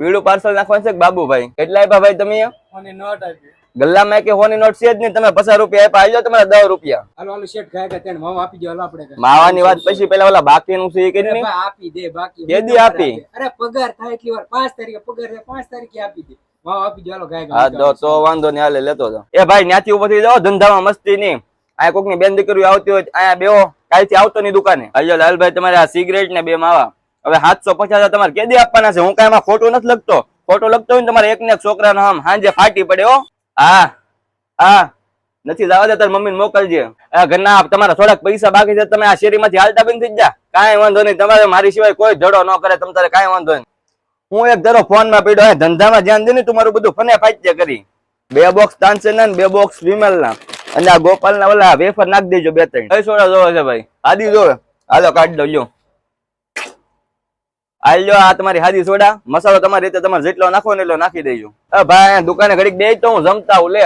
પીળું પાર્સલ નાખવાનું છે કે બાબુભાઈ? કેટલા આપ્યા ભાઈ તમે ગલ્લામાં કે હોની નોટ છે જ નહીં તમે પચાસ રૂપિયા આપ્યા આલ્યો તમારે દસ રૂપિયા. હાલો હાલો શેઠ ખાય કે તેને માવા આપી દો હાલો આપણે માવાની વાત પછી પેલા ઓલા બાકીનું છે એ કેટલી આપી દે બાકી કેદી આપી? અરે પગાર થાય એટલી વાર પાંચ તારીખે પગાર થાય પાંચ તારીખે આપી દે. હાલો તો તો વાંધો નહીં હાલે લેતો જાઓ એ ભાઈ ન્યાથી ઊભો થઈ જાઓ ધંધામાં મસ્તી નહીં. આ કોકની બેન દીકરી આવતી હોય અહીંયા બેવો કાલથી આવતો નહીં દુકાને. અલ્યો લાલભાઈ તમારે આ સિગરેટ ને બે માવા. હવે સાતસો પચાસ તમારે કેદી આપવાના છે. હું કઈ એમાં ખોટું નથી લખતો. ખોટું લખતો હોય ને તમારે એક ને એક છોકરાનો આમ હાંજે ફાટી પડે હો. હા હા. નથી જવા દે તારી મમ્મીને મોકલજે. ઘરના તમારા થોડાક પૈસા બાકી છે તમે આ શેરીમાંથી હાલતા બંધ થઈ જા કાંઈ વાંધો નહીં તમારે મારી સિવાય કોઈ ઝડો ન કરે તમ તારે કાંઈ વાંધો નહીં. હું એક ધરો ફોનમાં પડ્યો હે ધંધામાં ધ્યાન દે ને તું મારું બધું ફને ફાટજે કરી. બે બોક્સ તાનસેન ના બે બોક્સ વિમલ ના અને આ ગોપાલ ના ઓલા વેફર નાખી દેજો બે ત્રણ. કઈ સોડા જોવે છે ભાઈ? આદિ જોવે. હાલો કાઢી દો લ્યો. આલ્યો આ તમારી હાદી સોડા. મસાલો તમારી રીતે તમારે જેટલો નાખો ને એટલો નાખી દેજો. ભાઈ દુકાને ઘડીક દે તો હું જમતા હું, લે.